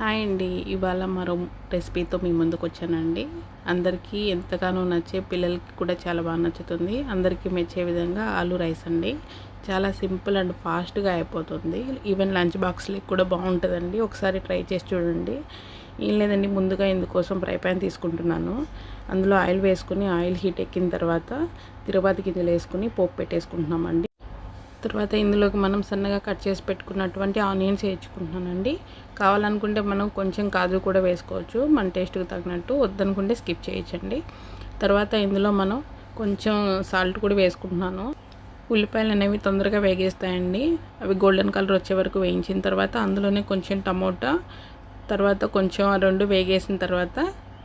Hi అండి. ఇవాళ మరో రెసిపీతో మీ ముందుకు వచ్చానండి. అందరికీ ఎంతగానో నచ్చే పిల్లలకి కూడా చాలా బాగా నచ్చుతుంది. అందరికీ మెచ్చే విధంగా ఆలు రైస్ అండి. చాలా సింపుల్ అండ్ ఫాస్ట్గా అయిపోతుంది. ఈవెన్ లంచ్ బాక్స్లకి కూడా బాగుంటుందండి. ఒకసారి ట్రై చేసి చూడండి. ఏం లేదండి ముందుగా ఇందుకోసం ఫ్రై ప్యాన్ తీసుకుంటున్నాను. అందులో ఆయిల్ వేసుకుని ఆయిల్ హీట్ ఎక్కిన తర్వాత తిరుపతి గింజలు వేసుకుని పోపు పెట్టేసుకుంటున్నామండి. తర్వాత ఇందులోకి మనం సన్నగా కట్ చేసి పెట్టుకున్నటువంటి ఆనియన్స్ వేయించుకుంటున్నానండి. కావాలనుకుంటే మనం కొంచెం కాజు కూడా వేసుకోవచ్చు. మన టేస్ట్కి తగినట్టు వద్దనుకుంటే స్కిప్ చేయించండి తర్వాత ఇందులో మనం కొంచెం సాల్ట్ కూడా వేసుకుంటున్నాను. ఉల్లిపాయలు అనేవి తొందరగా వేగేస్తాయండి. అవి గోల్డెన్ కలర్ వచ్చే వరకు వేయించిన తర్వాత అందులోనే కొంచెం టమోటా తర్వాత కొంచెం రెండు వేగేసిన తర్వాత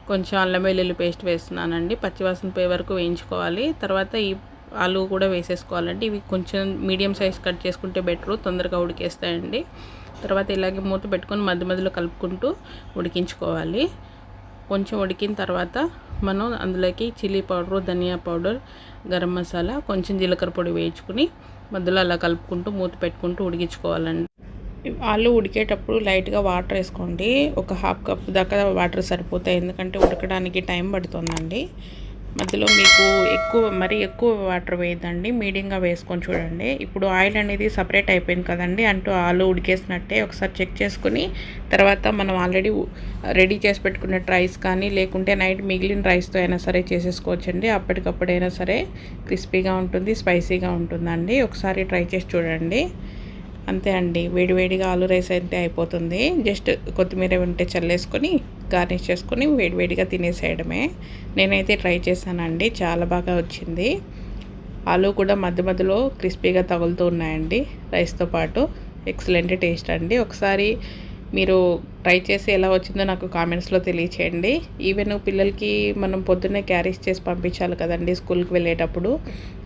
కొంచెం అల్లం వెల్లుల్లి పేస్ట్ వేస్తున్నానండి. పచ్చివాసన పోయే వరకు వేయించుకోవాలి. తర్వాత ఈ ఆలు కూడా వేసేసుకోవాలండి. ఇవి కొంచెం మీడియం సైజ్ కట్ చేసుకుంటే బెటరు తొందరగా ఉడికేస్తాయండి. తర్వాత ఇలాగే మూత పెట్టుకొని మధ్య మధ్యలో కలుపుకుంటూ ఉడికించుకోవాలి. కొంచెం ఉడికిన తర్వాత మనం అందులోకి చిల్లీ పౌడరు ధనియా పౌడర్ గరం మసాలా కొంచెం జీలకర్ర పొడి వేయించుకుని మధ్యలో అలా కలుపుకుంటూ మూత పెట్టుకుంటూ ఉడికించుకోవాలండి. ఆలు ఉడికేటప్పుడు లైట్గా వాటర్ వేసుకోండి. ఒక హాఫ్ కప్ దాకా వాటర్ సరిపోతాయి. ఎందుకంటే ఉడకడానికి టైం పడుతుందండి. మధ్యలో మీకు ఎక్కువ మరీ ఎక్కువ వాటర్ వేయద్దండి. మీడియంగా వేసుకొని చూడండి. ఇప్పుడు ఆయిల్ అనేది సపరేట్ అయిపోయింది కదండి. అంటూ ఆలు ఉడికేసినట్టే ఒకసారి చెక్ చేసుకుని తర్వాత మనం ఆల్రెడీ రెడీ చేసి పెట్టుకున్న రైస్ కానీ లేకుంటే నైట్ మిగిలిన రైస్తో అయినా సరే చేసేసుకోవచ్చండి. అప్పటికప్పుడైనా సరే క్రిస్పీగా ఉంటుంది స్పైసీగా ఉంటుందండి. ఒకసారి ట్రై చేసి చూడండి. అంతే అండి. వేడివేడిగా ఆలు రైస్ అయితే అయిపోతుంది. జస్ట్ కొత్తిమీర ఉంటే చల్లేసుకొని గార్నిష్ చేసుకొని వేడివేడిగా తినేసేయడమే. నేనైతే ట్రై చేశానండి. చాలా బాగా వచ్చింది. ఆలు కూడా మధ్య మధ్యలో క్రిస్పీగా తగులుతూ ఉన్నాయండి. రైస్తో పాటు. ఎక్సలెంట్ టేస్ట్ అండి. ఒకసారి మీరు ట్రై చేసి ఎలా వచ్చిందో నాకు కామెంట్స్లో తెలియచేయండి. ఈవెన్ పిల్లలకి మనం పొద్దున్నే క్యారీస్ చేసి పంపించాలి కదండి స్కూల్కి వెళ్ళేటప్పుడు.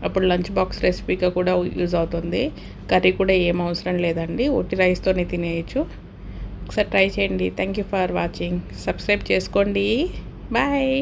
అప్పుడు లంచ్ బాక్స్ రెసిపీగా కూడా యూజ్ అవుతుంది. కర్రీ కూడా ఏం అవసరం లేదండి. ఒట్టి రైస్తోనే తినేయచ్చు. ఒకసారి ట్రై చేయండి. Thank you for watching subscribe చేసుకోండి. బాయ్